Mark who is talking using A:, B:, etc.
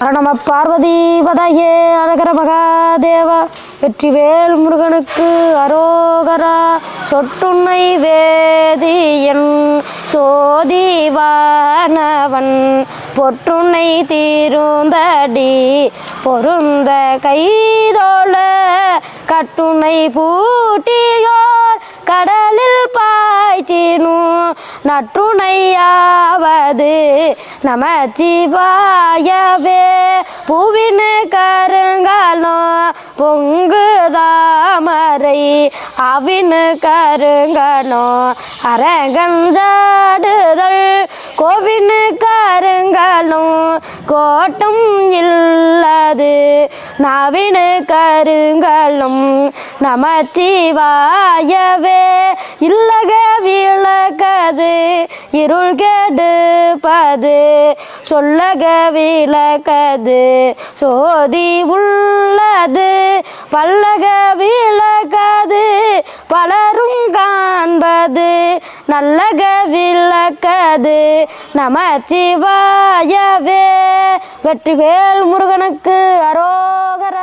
A: நம பார்வதி பதையே அழகர மகாதேவா வெற்றிவேல் முருகனுக்கு அரோகரா சொட்டுன்னை வேதியன் சோதிவானவன் பொற்றுன்னை தீருந்தடி பொருந்த கைதோள கட்டுனை பூட்டியோர் கடலில் பாய்ச்சினும் நற்றுணையாவது நமச்சிவாயவே. பூவின் கருங்காலம் பொங்கு தாமரை அவின் கருங்கலம் அரங்கஞ்சாடுதல் கோவின் கருங்கலம் கோட்டம் இல்லாது. நவினு கருங்கலம் நமச்சிவாயவே. இல்லக விளக்கது இருள்க பது சொல்லக விளக்கது சோதி உள்ளது பல்லக விளக்கது பலரும் காண்பது நல்லக விளக்கது நமச்சிவாயவே வெற்றிவேல் முருகனுக்கு அரோகர